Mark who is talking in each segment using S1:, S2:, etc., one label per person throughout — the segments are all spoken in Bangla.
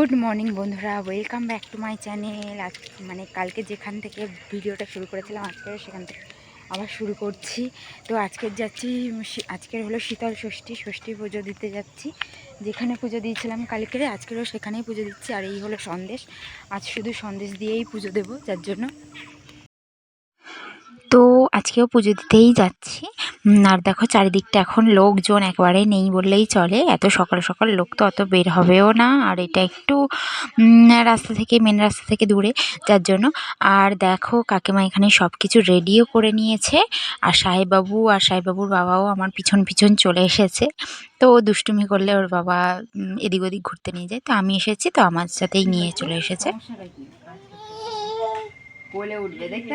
S1: গুড মর্নিং বন্ধুরা, welcome back to my channel. আজ মানে কালকে যেখান থেকে ভিডিওটা শুরু করেছিলাম, আজকে সেখান থেকে আবার শুরু করছি। তো আজকের যাচ্ছি আজকের হলো শীতল ষষ্ঠী ষষ্ঠী পুজো দিতে যাচ্ছি। যেখানে পুজো দিয়েছিলাম কালকের আজকেরও সেখানেই পুজো দিচ্ছি। আর এই হলো সন্দেশ। আজ শুধু সন্দেশ দিয়েই পুজো দেবো, যার জন্য তো আজকেও পুজো দিতেই যাচ্ছি। আর দেখো চারিদিকটা এখন লোকজন একবারে নেই বললেই চলে। এত সকাল সকাল লোক তো অত বের হবেও না। আর এটা একটু রাস্তা থেকে মেন রাস্তা থেকে দূরে, যার জন্য। আর দেখো কাকিমা এখানে সব কিছু রেডিও করে নিয়েছে। আর সাহেববাবু আর সাহেববাবুর বাবাও আমার পিছন পিছন চলে এসেছে। তো দুষ্টুমি করলে ওর বাবা এদিক ওদিক ঘুরতে নিয়ে যায়। তো আমি এসেছি, তো আমার সাথেই নিয়ে চলে এসেছে। বলে উঠবে, দেখতে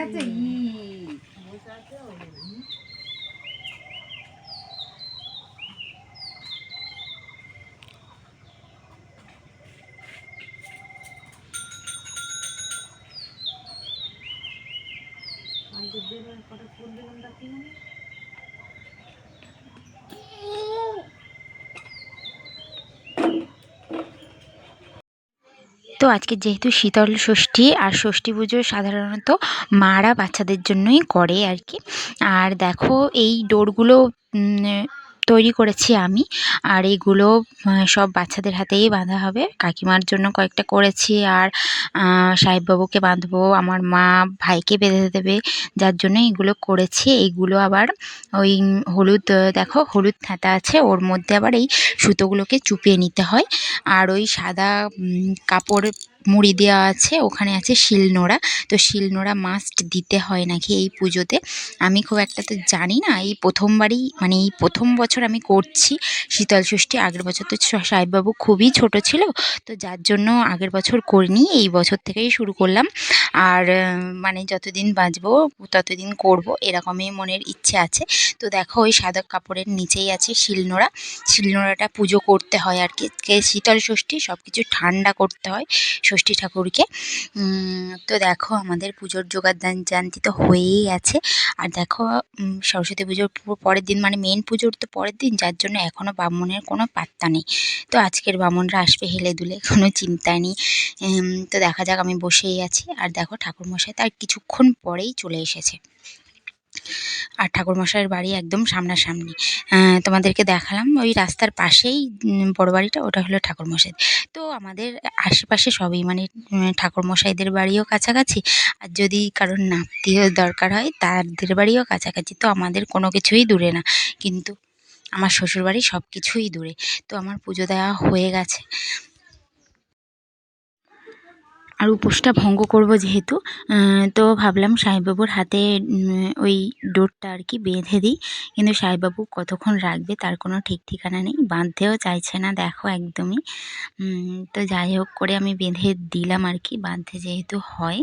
S1: তো আজকে যেহেতু শীতল ষষ্ঠী আর ষষ্ঠী পুজো সাধারণত মারা বাচ্চাদের জন্যই করে আর কি। আর দেখো এই ডোরগুলো তৈরি করেছি আমি। আর এইগুলো সব বাচ্চাদের হাতেই বাঁধা হবে। কাকিমার জন্য কয়েকটা করেছি আর সাহেববাবুকে বাঁধবো, আমার মা ভাইকে বেঁধে দেবে, যার জন্য এগুলো করেছি। এইগুলো আবার ওই হলুদ, দেখো হলুদ থাতা আছে, ওর মধ্যে আবার এই সুতোগুলোকে চুপিয়ে নিতে হয়। আর ওই সাদা কাপড় মুড়ি দেওয়া আছে, ওখানে আছে শিলনোড়া। তো শিলনোড়া মাস্ট দিতে হয় নাকি এই পুজোতে? আমি খুব একটা তো জানি না। এই প্রথমবারই মানে এই প্রথম বছর আমি করছি। শীতল ষষ্ঠী, আগের বছর তো সাহেববাবু খুবই ছোট ছিল। তো যার জন্য আগের বছর করিনি, এই বছর থেকেই শুরু করলাম। আর মানে যতদিন বাঁচবো, ততদিন করব, এরকমই মনের ইচ্ছে আছে। তো দেখো, ওই সাদা কাপড়ের নিচেই আছে শিলনোড়া। শিলনোড়াটা পুজো করতে হয় আর কি। শীতল ষষ্ঠী সব কিছু ঠান্ডা করতে হয় ষষ্ঠী ঠাকুরকে। তো দেখো, আমাদের পুজোর জান- জানতি তো হয়েই আছে। আর দেখো সরস্বতী পুজোর পরের দিন মানে মেন পুজোর তো পরের দিন, যার জন্য এখনও বামুনের কোনো পাত্তা নেই। তো আজকের বামুনরা আসবে হেলে দুলে, কোনো চিন্তা নেই। তো দেখা যাক, আমি বসেই আছি। আর দেখো ঠাকুরমশাই তার কিছুক্ষণ পরেই চলে এসেছে। আর ঠাকুরমশাইয়ের বাড়ি একদম সামনাসামনি। তোমাদেরকে দেখালাম ওই রাস্তার পাশেই বড় বাড়িটা, ওটা হলো ঠাকুরমশাই। তো আমাদের আশেপাশে সবই মানে ঠাকুরমশাইদের বাড়িও কাছাকাছি, আর যদি কারোর নাপতিও দরকার হয়, তাদের বাড়িও কাছাকাছি। তো আমাদের কোনো কিছুই দূরে না। কিন্তু আমার শ্বশুরবাড়ি সব কিছুই দূরে। তো আমার পুজো দেওয়া হয়ে গেছে। আর উপোসটা ভঙ্গ করব যেহেতু তো ভাবলাম সাহেববাবুর হাতে ওই ডোরটা আর কি বেঁধে দিই। কিন্তু সাহেববাবু কতক্ষণ রাখবে তার কোনো ঠিক ঠিকানা নেই, বাঁধতেও চাইছে না, দেখো একদমই। তো যাই হোক করে আমি বেঁধে দিলাম আর কি, বাঁধতে যেহেতু হয়।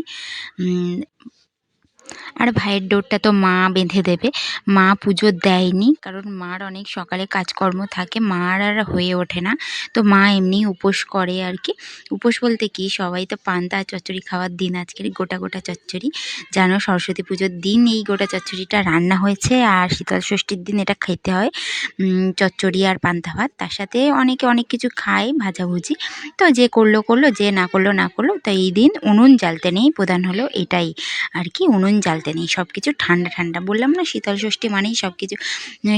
S1: আর ভাইয়ের ডোরটা তো মা বেঁধে দেবে। মা পুজো দেয়নি, কারণ মার অনেক সকালে কাজকর্ম থাকে, মার আর হয়ে ওঠে না। তো মা এমনি উপোস করে আর কি। উপোস বলতে কি, সবাই তো পান্তা চচ্চড়ি খাওয়ার দিন আজকের, গোটা গোটা চচ্চড়ি। জানো, সরস্বতী পুজোর দিন এই গোটা চচ্চড়িটা রান্না হয়েছে, আর শীতল ষষ্ঠীর দিন এটা খেতে হয় চচ্চড়ি আর পান্তা ভাত। তার সাথে অনেকে অনেক কিছু খায়, ভাজাভুজি। তো যে করল করল, যে না করল না করল। তো এই দিন উনুন জ্বালতে নেই, প্রধান হলো এটাই। আর কি, উনুন জ্বালতে নেই সব কিছু ঠান্ডা ঠান্ডা। বললাম না, শীতল ষষ্ঠী মানেই সব কিছু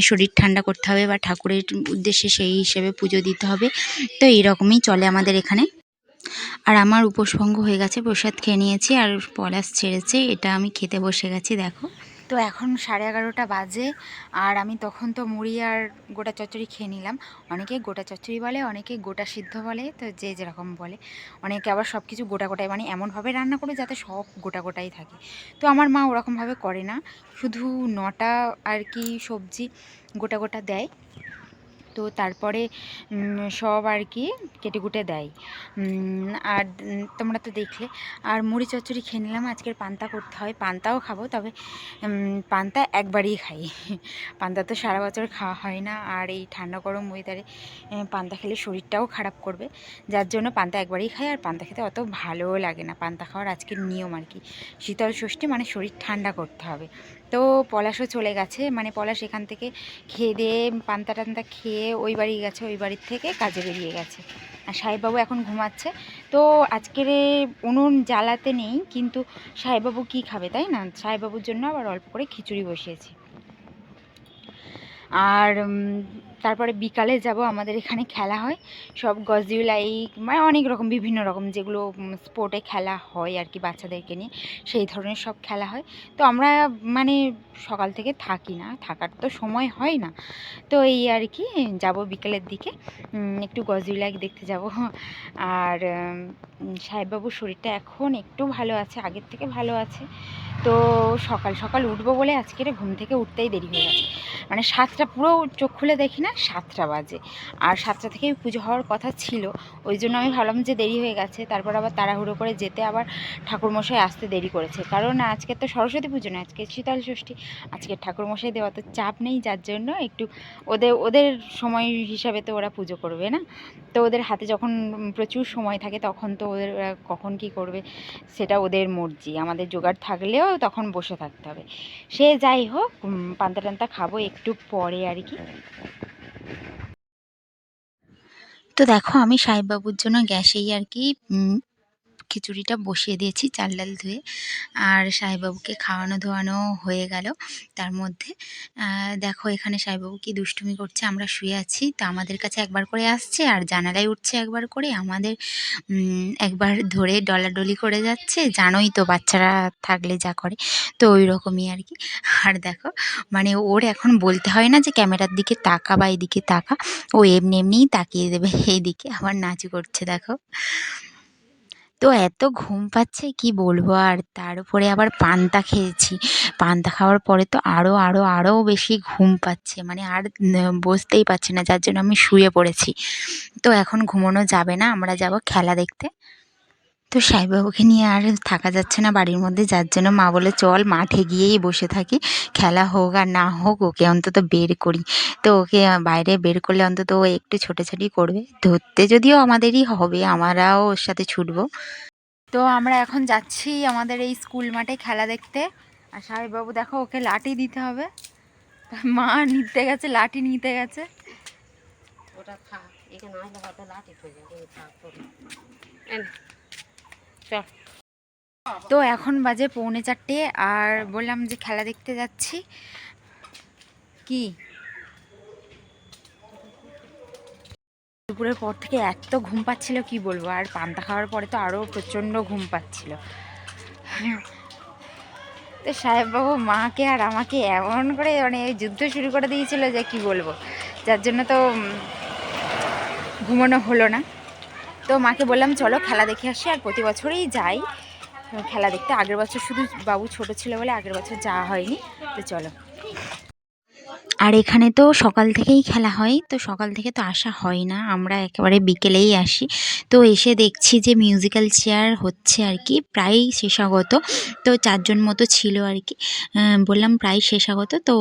S1: শরীর ঠান্ডা করতে হবে বা ঠাকুরের উদ্দেশ্যে সেই হিসেবে পুজো দিতে হবে। তো এইরকমই চলে আমাদের এখানে। আর আমার উপসভঙ্গ হয়ে গেছে, প্রসাদ খেয়ে নিয়েছি আর পলাশ ছেড়েছে, এটা আমি খেতে বসে গেছি, দেখো। তো এখন সাড়ে এগারোটা বাজে আর আমি তখন তো মুড়ি আর গোটা চচ্চড়ি খেয়ে নিলাম। অনেকে গোটা চচ্চড়ি বলে, অনেকে গোটা সিদ্ধ বলে, তো যে যেরকম বলে। অনেকে আবার সব কিছু গোটা গোটাই মানে এমনভাবে রান্না করে যাতে সব গোটা গোটাই থাকে। তো আমার মা ওরকমভাবে করে না। শুধু নটা আর কি সবজি গোটা গোটা দেয়। তো তারপরে সব আর কি কেটে কুটে দেয়। আর তোমরা তো দেখলে, আর মুড়ি চচ্চড়ি খেয়ে নিলাম, আজকের পান্তা করতে হয়। পান্তাও খাব, তবে পান্তা একবারই খাই। পান্তা তো সারা বছর খাওয়া হয় না, আর এই ঠান্ডা গরম ওয়েদারে পান্তা খেলে শরীরটাও খারাপ করবে। যার জন্য পান্তা একবারই খাই, আর পান্তা খেতে অত ভালোও লাগে না। পান্তা খাওয়ার আজকের নিয়ম আর কি। শীতল ষষ্ঠী মানে শরীর ঠান্ডা করতে হবে। তো পলাশও চলে গেছে। মানে পলাশ এখান থেকে খেয়ে দিয়ে পান্তা টান্তা খেয়ে ওই বাড়ি গেছে, ওই বাড়ির থেকে কাজে বেরিয়ে গেছে। আর সাহেববাবু এখন ঘুমাচ্ছে। তো আজকের উনুন জ্বালাতে নেই, কিন্তু সাহেববাবু কি খাবে তাই না? সাহেববাবুর জন্য আবার অল্প করে খিচুড়ি বসিয়েছি। আর তারপরে বিকালে যাব, আমাদের এখানে খেলা হয়। সব গজিউলাই মানে অনেক রকম, বিভিন্ন রকম যেগুলো স্পোর্টে খেলা হয় আর কি বাচ্চাদেরকে নিয়ে, সেই ধরনের সব খেলা হয়। তো আমরা মানে সকাল থেকে থাকি না, থাকার তো সময় হয় না। তো এই আর কি, যাব বিকেলের দিকে। একটু গজিউলাই দেখতে যাব। আর সাহেববাবুর শরীরটা এখন একটু ভালো আছে, আগের থেকে ভালো আছে। তো সকাল সকাল উঠবো বলে আজকের ঘুম থেকে উঠতেই দেরি হয়ে গেছে। মানে সাতটা পুরো চোখ খুলে দেখি না, সাতটা বাজে। আর সাতটা থেকেই পুজো হওয়ার কথা ছিল, ওই জন্য আমি ভাবলাম যে দেরি হয়ে গেছে, তারপর আবার তাড়াহুড়ো করে যেতে আবার ঠাকুরমশাই আসতে দেরি করেছে। কারণ আজকে তো সরস্বতী পুজো না আজকে শীতল ষষ্ঠী। আজকে ঠাকুরমশাই দেওয়া তো চাপ নেই, যার জন্য একটু ওদের ওদের সময় হিসাবে তো ওরা পুজো করবে না। তো ওদের হাতে যখন প্রচুর সময় থাকে তখন তো ওদের কখন কি করবে, সেটা ওদের মর্জি। আমাদের জোগাড় থাকলেও তখন বসে থাকতে হবে। সে যাই হোক পান্তা টান্তা খাব একটু পরে আর কি। তো দেখো, আমি সাহেব বাবুর জন্য গ্যাসেই আর কি খিচুড়িটা বসিয়ে দিয়েছি চাল ডাল ধুয়ে। আর সাহেববাবুকে খাওয়ানো ধোয়ানো হয়ে গেল। তার মধ্যে দেখো এখানে সাহেববাবু কি দুষ্টুমি করছে। আমরা শুয়ে আছি। তো আমাদের কাছে একবার করে আসছে আর জানালায় উঠছে একবার করে। আমাদের একবার ধরে ডলাডলি করে যাচ্ছে। জানোই তো বাচ্চারা থাকলে যা করে। তো ওই রকমই আর কি। আর দেখো মানে ওর এখন বলতে হয় না যে ক্যামেরার দিকে তাকা বা এদিকে তাকা। ও এমনি এমনিই তাকিয়ে দেবে এইদিকে। আবার নাচু করছে, দেখো। তো এত ঘুম পাচ্ছে, কি বলব? আর তার উপরে আবার পান্তা খেয়েছি। পান্তা খাওয়ার পরে তো আরও আরও আরও বেশি ঘুম পাচ্ছে। মানে আর বসতেই পারছি না, যার জন্য আমি শুয়ে পড়েছি। তো এখন ঘুমোনো যাবে না, আমরা যাব খেলা দেখতে। তো সাইবাবুকে নিয়ে আর থাকা যাচ্ছে না বাড়ির মধ্যে, যার জন্য মা বলে, চল মাঠে গিয়েই বসে থাকি। খেলা হোক আর না হোক, ওকে অন্তত বের করি। তো ওকে বাইরে বের করলে অন্তত ও একটু ছোটাছুটি করবে। ধরতে যদিও আমাদেরই হবে, আমরাও ওর সাথে ছুটবো। তো আমরা এখন যাচ্ছি আমাদের এই স্কুল মাঠে খেলা দেখতে। আর সাহেববাবু দেখো, ওকে লাঠি দিতে হবে। মা নিতে গেছে, লাঠি নিতে গেছে।
S2: ওটা থাক এখানে
S1: তো এখন বাজে পৌনে চারটে আর বললাম যে খেলা দেখতে যাচ্ছি। কি? দুপুরের পর থেকে এত ঘুম পাচ্ছিল, কি বলব? আর পান্তা খাওয়ার পরে তো আরও প্রচণ্ড ঘুম পাচ্ছিল। তো সাহেববাবু মাকে আর আমাকে এমন করে মানে যুদ্ধ শুরু করে দিয়েছিল যে কি বলব? যার জন্য তো ঘুমানো হলো না। তো মাকে বললাম, চলো খেলা দেখে আসি। আর প্রতি বছরেই যাই। খেলা দেখতে আগের বছর শুধু বাবু ছোট ছিল বলে আগের বছর যাওয়া হয়নি। তো চলো। আর এখানে তো সকাল থেকেই খেলা হয়, তো সকাল থেকে তো আসা হয় না। আমরা একেবারে বিকেলেই আসি। তো এসে দেখছি যে মিউজিক্যাল চেয়ার হচ্ছে আর কি, প্রায় শেষাগত। তো চারজন মতো ছিল আর কি। বললাম প্রায় শেষাগত। তো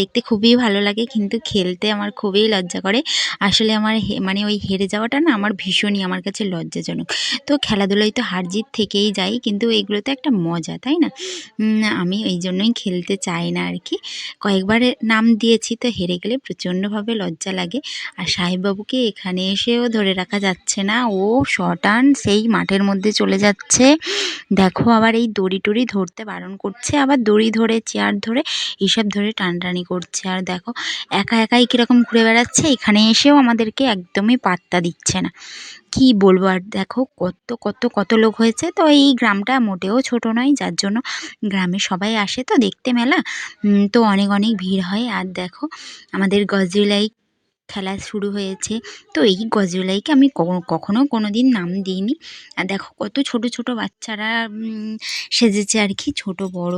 S1: দেখতে খুবই ভালো লাগে, কিন্তু খেলতে আমার খুবই লজ্জা করে। আসলে আমার মানে ওই হেরে যাওয়াটা না আমার ভীষণই, আমার কাছে লজ্জাজনক। তো খেলাধুলায় তো হার জিত থেকেই যাই, কিন্তু এগুলো তো একটা মজা, তাই না? আমি এই জন্যই খেলতে চাই না আর কি। কয়েকবার নাম দিয়েছি তো হেরে গেলে প্রচণ্ডভাবে লজ্জা লাগে। আর সাহেববাবুকে এখানে এসেও ধরে রাখা যাচ্ছে না। ও শটান সেই মাঠের মধ্যে চলে যাচ্ছে। দেখো আবার এই দড়ি টড়ি ধরতে বারণ করছে, আবার দড়ি ধরে, চেয়ার ধরে এইসব ধরে টানটানি করছে। আর দেখো, একা একাই কীরকম ঘুরে বেড়াচ্ছে, এখানে এসেও আমাদেরকে একদমই পাত্তা দিচ্ছে না। কি বলব? আর দেখো কত কত কত লোক হয়েছে। তো এই গ্রামটা মোটেও ছোট নয় যার জন্য গ্রামে সবাই আসে তো দেখতে মেলা। তো অনেক অনেক ভিড় হয়। আর দেখো আমাদের গজরিলাই খেলা শুরু হয়েছে। তো এই গজরিলাইকে আমি কখনো কোনো দিন নাম দিইনি। আর দেখো কত ছোট ছোট বাচ্চারা সেজেছে আর কি ছোট বড়।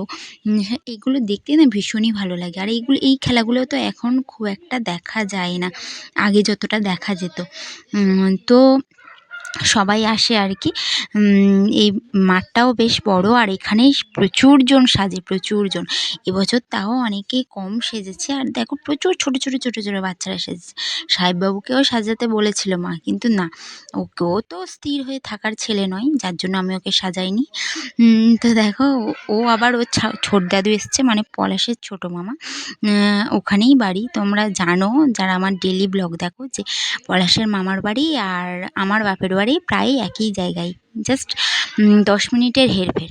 S1: হ্যাঁ, এগুলো দেখতে না ভীষণই ভালো লাগে। আর এইগুলো এই খেলাগুলো তো এখন খুব একটা দেখা যায় না। আগে যতটা দেখা যেত। তো সবাই আসে আর কি। এই মাঠটাও বেশ বড় আর এখানে প্রচুর জন সাজে প্রচুর জন এবছর তাও অনেকে কম সেজেছে আর দেখো প্রচুর ছোট ছোট ছোট ছোট বাচ্চারা সেজেছে। সাহেববাবুকেও সাজাতে বলেছিল মা, কিন্তু না, ওকেও তো স্থির হয়ে থাকার ছেলে নয়, যার জন্য আমি ওকে সাজাইনি। তো দেখো, ও- আবার ও ছোট দাদু এসছে মানে পলাশের ছোট মামা। ওখানেই বাড়ি। তোমরা জানো, যারা আমার ডেলি ব্লগ দেখো, যে পলাশের মামার বাড়ি আর আমার বাপের বাড়ি প্রায় একই জায়গায়। জাস্ট দশ মিনিটের হেরফের।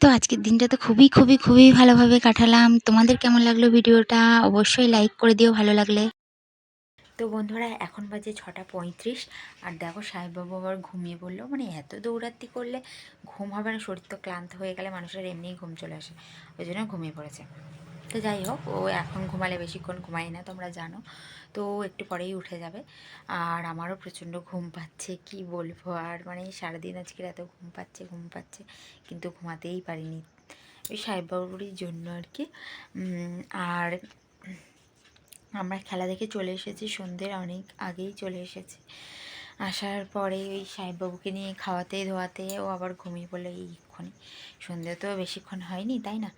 S1: তো আজকের দিনটা তো খুবই খুবই খুবই ভালোভাবে কাটালাম। তোমাদের কেমন লাগল ভিডিওটা? অবশ্যই লাইক করে দিও ভালো লাগলে। তো বন্ধুরা, এখন বাজে ছটা পঁয়ত্রিশ। আর দেখো, সাহেববাবু আবার ঘুমিয়ে পড়ল। মানে এত দৌড়াত্তি করলে ঘুম হবে না, শরীর তো ক্লান্ত হয়ে গেলে মানুষের এমনিই ঘুম চলে আসে। ওই জন্য ঘুমিয়ে পড়েছে। তো যাই হোক, ও এখন ঘুমালে বেশিক্ষণ ঘুমায় না, তোমরা জানো। তো একটু পরেই উঠে যাবে। আর আমারও প্রচণ্ড ঘুম পাচ্ছে, কি বলব? আর মানে সারাদিন আজকে এত ঘুম পাচ্ছে ঘুম পাচ্ছে, কিন্তু ঘুমাতেই পারিনি। ওই সাহেববাবুরই জন্য আর কি। আর আমরা খেলা দেখে চলে এসেছি, সন্ধ্যের অনেক আগেই চলে এসেছি। আসার পরে ওই সাহেববাবুকে নিয়ে খাওয়াতে ধোয়াতে ও আবার ঘুমিয়ে পড়ল এইক্ষণে। সন্ধে তো বেশিক্ষণ হয়নি, তাই না?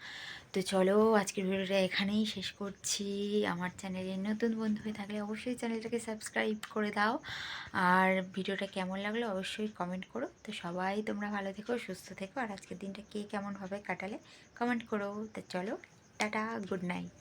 S1: তো চলো আজকের ভিডিওটা এখানেই শেষ করছি। আমার চ্যানেলে নতুন বন্ধু হয়ে থাকলে অবশ্যই চ্যানেলটাকে সাবস্ক্রাইব করে দাও। আর ভিডিওটা কেমন লাগল অবশ্যই কমেন্ট করো। তো সবাই তোমরা ভালো থেকো, সুস্থ থেকো। আর আজকের দিনটা কে কেমনভাবে কাটালে কমেন্ট করো। তো চলো, টাটা, গুড নাইট।